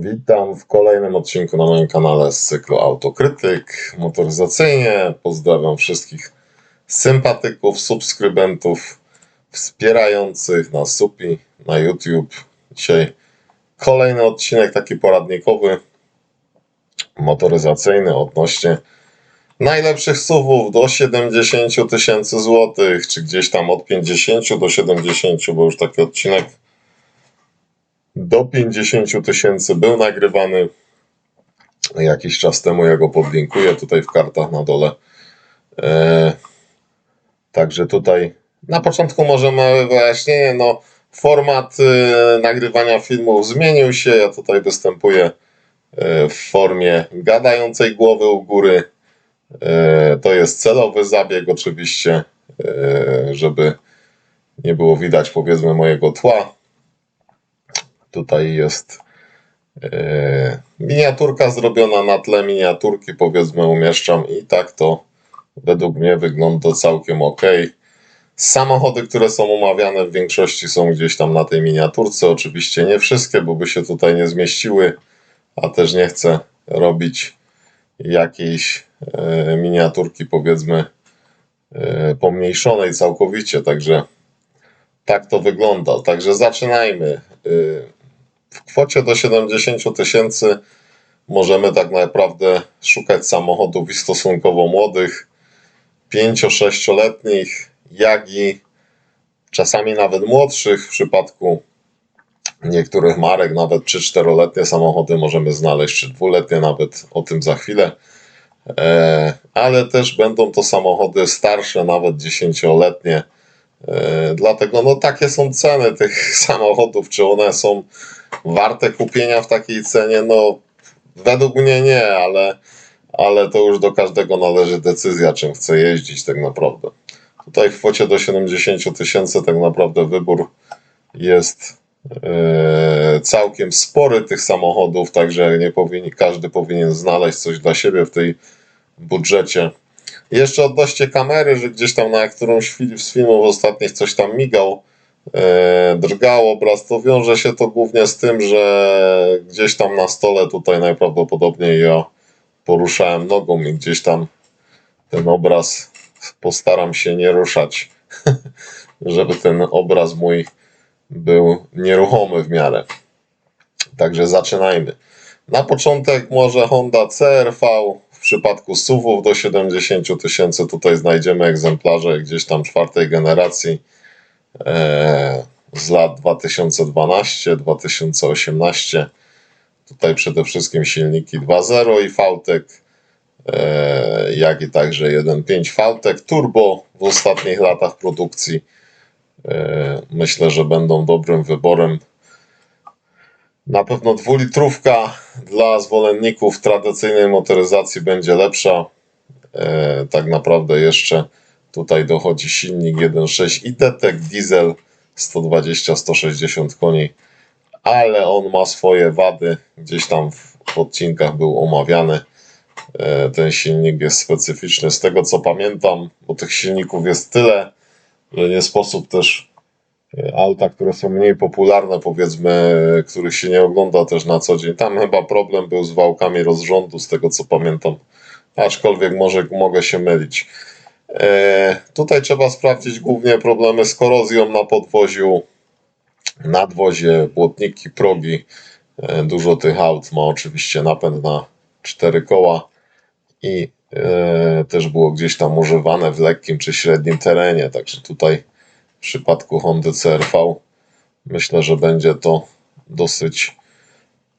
Witam w kolejnym odcinku na moim kanale z cyklu Autokrytyk motoryzacyjnie. Pozdrawiam wszystkich sympatyków, subskrybentów, wspierających na Supi, na YouTube. Dzisiaj kolejny odcinek taki poradnikowy, motoryzacyjny odnośnie najlepszych SUVów do 70 tysięcy złotych, czy gdzieś tam od 50 do 70, bo już taki odcinek do 50 tysięcy był nagrywany jakiś czas temu. Ja go podlinkuję tutaj w kartach na dole. E, także tutaj na początku może małe wyjaśnienie. No, format e, nagrywania filmów zmienił się. Ja tutaj występuję e, w formie gadającej głowy u góry. E, to jest celowy zabieg, oczywiście, e, żeby nie było widać, powiedzmy, mojego tła. Tutaj jest e, miniaturka zrobiona na tle miniaturki, powiedzmy, umieszczam i tak to według mnie wygląda całkiem ok. Samochody, które są omawiane w większości są gdzieś tam na tej miniaturce. Oczywiście nie wszystkie, bo by się tutaj nie zmieściły, a też nie chcę robić jakiejś e, miniaturki, powiedzmy, e, pomniejszonej całkowicie. Także tak to wygląda. Także zaczynajmy. W kwocie do 70 tysięcy możemy tak naprawdę szukać samochodów i stosunkowo młodych, 5-6-letnich, jak i czasami nawet młodszych. W przypadku niektórych marek nawet 3-4-letnie samochody możemy znaleźć, czy dwuletnie nawet, o tym za chwilę. E, ale też będą to samochody starsze, nawet 10-letnie. E, Dlatego no takie są ceny tych samochodów, czy one są warte kupienia w takiej cenie? No, według mnie nie, ale, ale to już do każdego należy decyzja, czym chce jeździć tak naprawdę. Tutaj w kwocie do 70 tysięcy tak naprawdę wybór jest e, całkiem spory tych samochodów, także nie powinien, każdy powinien znaleźć coś dla siebie w tej budżecie. Jeszcze odnośnie kamery, że gdzieś tam na którąś z filmów ostatnich coś tam migał, e, drgał obraz, to wiąże się to głównie z tym, że gdzieś tam na stole tutaj najprawdopodobniej ja poruszałem nogą i gdzieś tam ten obraz postaram się nie ruszać, żeby ten obraz mój był nieruchomy w miarę. Także zaczynajmy. Na początek może Honda CRV. W przypadku SUVów do 70 tysięcy tutaj znajdziemy egzemplarze gdzieś tam czwartej generacji z lat 2012-2018. Tutaj przede wszystkim silniki 2.0 i VTEC, e, jak i także 1.5 VTEC Turbo w ostatnich latach produkcji. E, myślę, że będą dobrym wyborem. Na pewno dwulitrówka dla zwolenników tradycyjnej motoryzacji będzie lepsza. E, tak naprawdę jeszcze tutaj dochodzi silnik 1.6 i detek diesel 120-160 koni, ale on ma swoje wady. Gdzieś tam w odcinkach był omawiany. E, ten silnik jest specyficzny. Z tego co pamiętam, bo tych silników jest tyle, że nie sposób też e, auta, które są mniej popularne, powiedzmy, których się nie ogląda też na co dzień. Tam chyba problem był z wałkami rozrządu, z tego co pamiętam. Aczkolwiek może mogę się mylić. E, tutaj trzeba sprawdzić głównie problemy z korozją na podwoziu, nadwozie, błotniki, progi. E, dużo tych aut ma oczywiście napęd na cztery koła i e, też było gdzieś tam używane w lekkim czy średnim terenie. Także tutaj w przypadku Hondy CRV myślę, że będzie to dosyć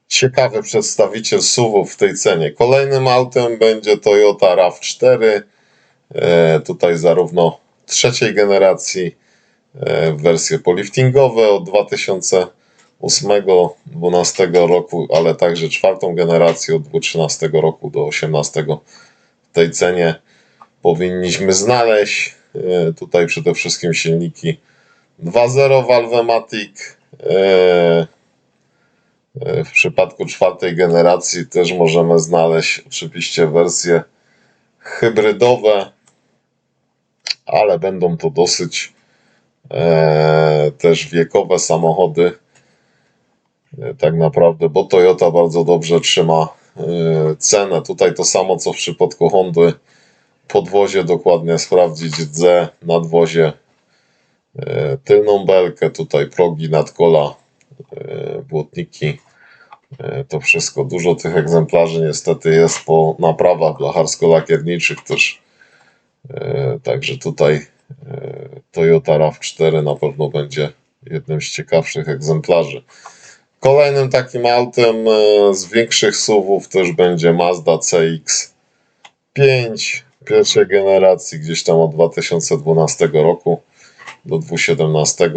ciekawy przedstawiciel SUVów w tej cenie. Kolejnym autem będzie Toyota RAV4. E, tutaj zarówno trzeciej generacji e, wersje poliftingowe od 2008-2012 roku, ale także czwartą generację od 2013 roku do 2018 w tej cenie powinniśmy znaleźć. E, Tutaj przede wszystkim silniki 2.0 Valvematic. W przypadku czwartej generacji też możemy znaleźć oczywiście wersje hybrydowe, ale będą to dosyć e, też wiekowe samochody. e, tak naprawdę, bo Toyota bardzo dobrze trzyma e, cenę. Tutaj to samo co w przypadku Hondy. Podwozie dokładnie sprawdzić D, nadwozie, e, tylną belkę, tutaj progi, nadkola, e, błotniki. E, To wszystko. Dużo tych egzemplarzy niestety jest po naprawach blacharsko-lakierniczych też. Także tutaj e, Toyota RAV4 na pewno będzie jednym z ciekawszych egzemplarzy. Kolejnym takim autem e, z większych SUVów też będzie Mazda CX-5 pierwszej generacji, gdzieś tam od 2012 roku do 2017.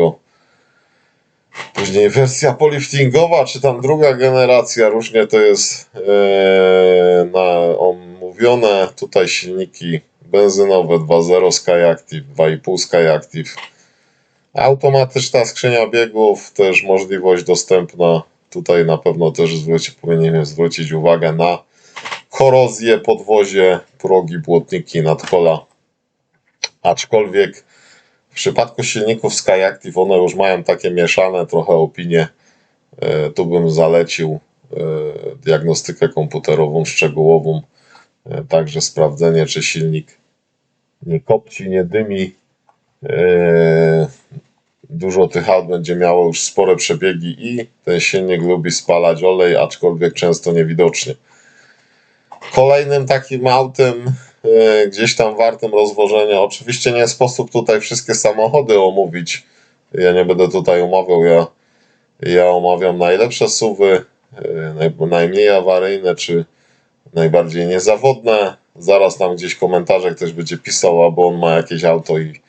Później wersja poliftingowa, czy tam druga generacja, różnie to jest e, na, omówione. Tutaj silniki benzynowe 2.0 Skyactiv, 2.5 Skyactiv. Automatyczna skrzynia biegów, też możliwość dostępna. Tutaj na pewno też zwróci, powinienem zwrócić uwagę na korozję, podwozie, progi, błotniki, nadkola. Aczkolwiek w przypadku silników Skyactiv one już mają takie mieszane trochę opinie. E, Tu bym zalecił e, diagnostykę komputerową szczegółową, e, także sprawdzenie, czy silnik nie kopci, nie dymi. E, Dużo tych aut będzie miało już spore przebiegi i ten silnik lubi spalać olej, aczkolwiek często niewidocznie. Kolejnym takim autem, e, gdzieś tam wartym rozważenia, oczywiście nie sposób tutaj wszystkie samochody omówić. Ja nie będę tutaj omawiał, ja, ja omawiam najlepsze suwy, e, naj, najmniej awaryjne czy najbardziej niezawodne. Zaraz tam gdzieś w komentarzach ktoś będzie pisał, albo on ma jakieś auto i,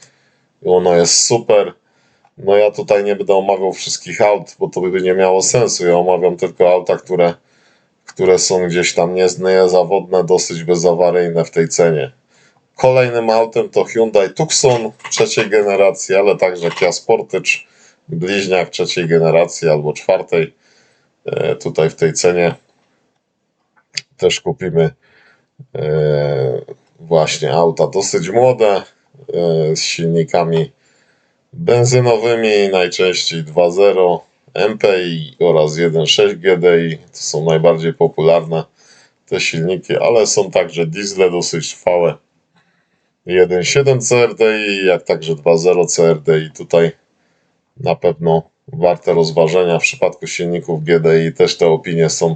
i ono jest super. No ja tutaj nie będę omawiał wszystkich aut, bo to by nie miało sensu. Ja omawiam tylko auta, które, które są gdzieś tam niez- niezawodne, dosyć bezawaryjne w tej cenie. Kolejnym autem to Hyundai Tucson trzeciej generacji, ale także Kia Sportage, bliźniak trzeciej generacji albo czwartej. E, Tutaj w tej cenie też kupimy właśnie auta dosyć młode e, z silnikami benzynowymi, najczęściej 2.0 MPI oraz 1.6 GDI. To są najbardziej popularne te silniki, ale są także diesle dosyć trwałe. 1.7 CRDI, jak także 2.0 CRDI. Tutaj na pewno warte rozważenia. W przypadku silników GDI też te opinie są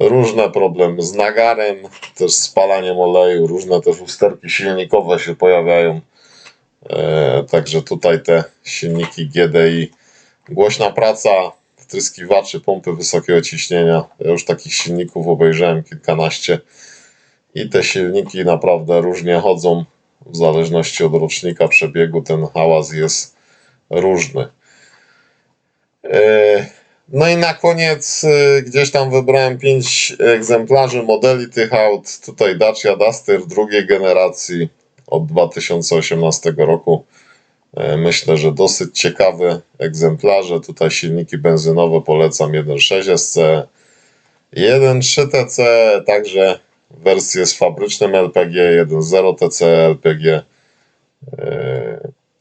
różne. Problem z nagarem, też spalaniem oleju, różne też usterki silnikowe się pojawiają. E, Także tutaj te silniki GDI, głośna praca, wtryskiwaczy, pompy wysokiego ciśnienia. Ja już takich silników obejrzałem kilkanaście i te silniki naprawdę różnie chodzą w zależności od rocznika przebiegu. Ten hałas jest różny. E, No i na koniec e, gdzieś tam wybrałem pięć egzemplarzy modeli tych aut. Tutaj Dacia Duster drugiej generacji od 2018 roku. E, Myślę, że dosyć ciekawe egzemplarze. Tutaj silniki benzynowe polecam 1.6 SC, 1.3 TC, także wersje z fabrycznym LPG, 1.0 TC LPG,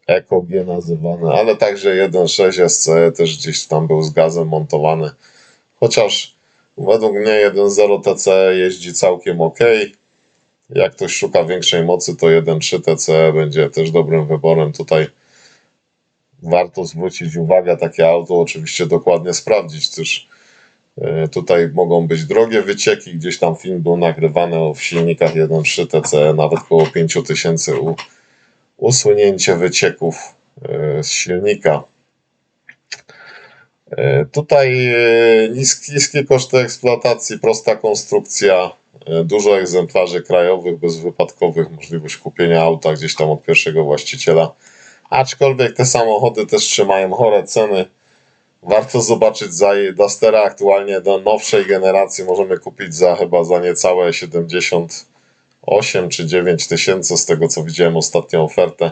e, EcoG nazywane, ale także 1.6 SC też gdzieś tam był z gazem montowany. Chociaż według mnie 1.0 TC jeździ całkiem ok. Jak ktoś szuka większej mocy, to 1.3 TC będzie też dobrym wyborem. Tutaj warto zwrócić uwagę, takie auto oczywiście dokładnie sprawdzić też. e, Tutaj mogą być drogie wycieki, gdzieś tam film był nagrywany o- silnikach 1.3 TC, nawet około 5000 u, usunięcie wycieków e, z silnika. E, Tutaj e, niski, niskie koszty eksploatacji, prosta konstrukcja, dużo egzemplarzy krajowych, bezwypadkowych, możliwość kupienia auta gdzieś tam od pierwszego właściciela. Aczkolwiek te samochody też trzymają chore ceny. Warto zobaczyć za Dustera aktualnie do nowszej generacji możemy kupić za chyba za niecałe 78 czy 9 tysięcy z tego co widziałem ostatnią ofertę.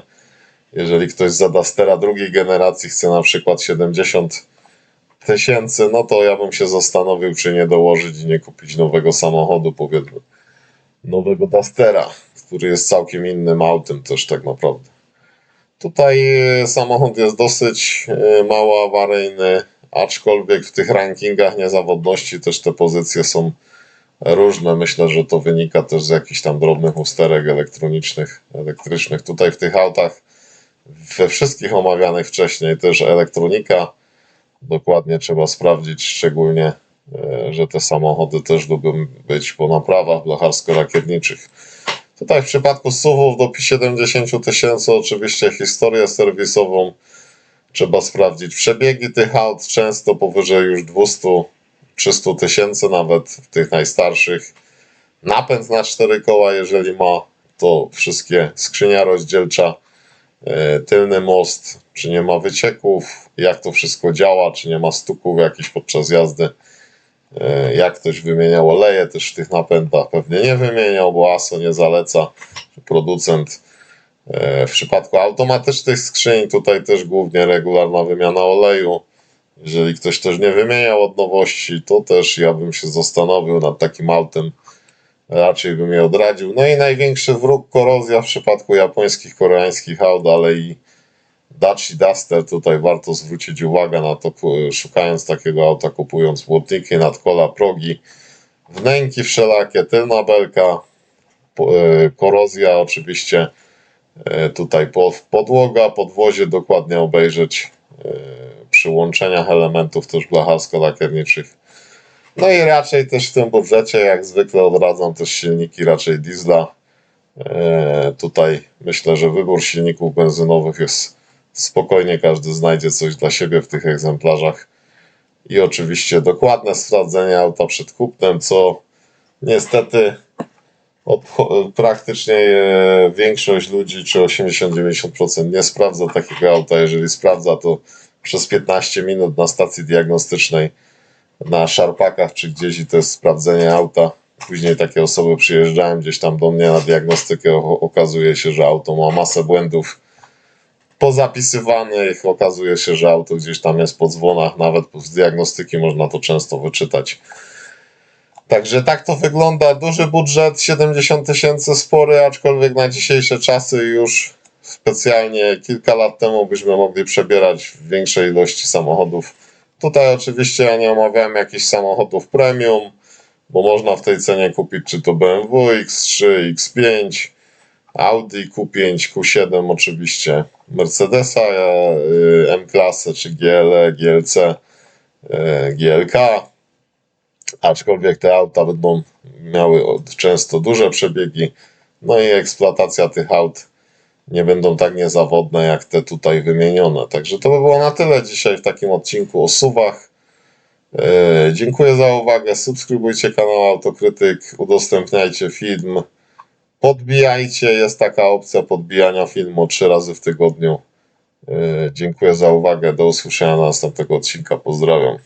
Jeżeli ktoś za Dustera drugiej generacji chce na przykład 70 tysięcy, no to ja bym się zastanowił, czy nie dołożyć i nie kupić nowego samochodu, powiedzmy, nowego Dustera, który jest całkiem innym autem też tak naprawdę. Tutaj e, samochód jest dosyć e, mało awaryjny, aczkolwiek w tych rankingach niezawodności też te pozycje są różne. Myślę, że to wynika też z jakichś tam drobnych usterek elektronicznych, elektrycznych. Tutaj w tych autach, we wszystkich omawianych wcześniej, też elektronika. Dokładnie trzeba sprawdzić, szczególnie, e, że te samochody też lubią być po naprawach blacharsko-rakietniczych. Tutaj w przypadku SUV-ów do 70 tysięcy oczywiście historię serwisową trzeba sprawdzić przebiegi tych aut, często powyżej już 200-300 tysięcy nawet w tych najstarszych. Napęd na cztery koła, jeżeli ma, to wszystkie skrzynia rozdzielcza, e, tylny most, czy nie ma wycieków, jak to wszystko działa, czy nie ma stuków jakichś podczas jazdy. E, Jak ktoś wymieniał oleje też w tych napędach, pewnie nie wymieniał, bo ASO nie zaleca, producent. E, W przypadku automatycznych skrzyń tutaj też głównie regularna wymiana oleju. Jeżeli ktoś też nie wymieniał od nowości, to też ja bym się zastanowił nad takim autem. Raczej bym je odradził. No i największy wróg korozja w przypadku japońskich, koreańskich aut, ale i Daci Duster. Tutaj warto zwrócić uwagę na to, szukając takiego auta, kupując błotniki, nadkola, progi, wnęki wszelakie, tylna belka, e, korozja oczywiście. E, Tutaj po- podłoga, podwozie dokładnie obejrzeć e, przy łączeniach elementów też blacharsko-lakierniczych. No i raczej też w tym budżecie, jak zwykle odradzam też silniki raczej diesla. E, Tutaj myślę, że wybór silników benzynowych jest spokojnie, każdy znajdzie coś dla siebie w tych egzemplarzach. I oczywiście dokładne sprawdzenie auta przed kupnem, co niestety praktycznie e, większość ludzi, czy 80-90% nie sprawdza takiego auta. Jeżeli sprawdza, to przez 15 minut na stacji diagnostycznej na szarpakach czy gdzieś i to jest sprawdzenie auta. Później takie osoby przyjeżdżają gdzieś tam do mnie na diagnostykę. Okazuje się, że auto ma masę błędów pozapisywanych. Okazuje się, że auto gdzieś tam jest po dzwonach. Nawet z diagnostyki można to często wyczytać. Także tak to wygląda. Duży budżet, 70 tysięcy spory, aczkolwiek na dzisiejsze czasy już specjalnie kilka lat temu byśmy mogli przebierać w większej ilości samochodów. Tutaj oczywiście ja nie omawiałem jakichś samochodów premium, bo można w tej cenie kupić czy to BMW X3, X5, Audi Q5, Q7 oczywiście, Mercedesa y, M-klasę czy GLE, GLC, y, GLK aczkolwiek te auta będą miały często duże przebiegi, no i eksploatacja tych aut nie będą tak niezawodne jak te tutaj wymienione. Także to by było na tyle dzisiaj w takim odcinku o suwach. E, dziękuję za uwagę. Subskrybujcie kanał Autokrytyk, udostępniajcie film, podbijajcie. Jest taka opcja podbijania filmu trzy razy w tygodniu. E, dziękuję za uwagę. Do usłyszenia na następnego odcinka. Pozdrawiam.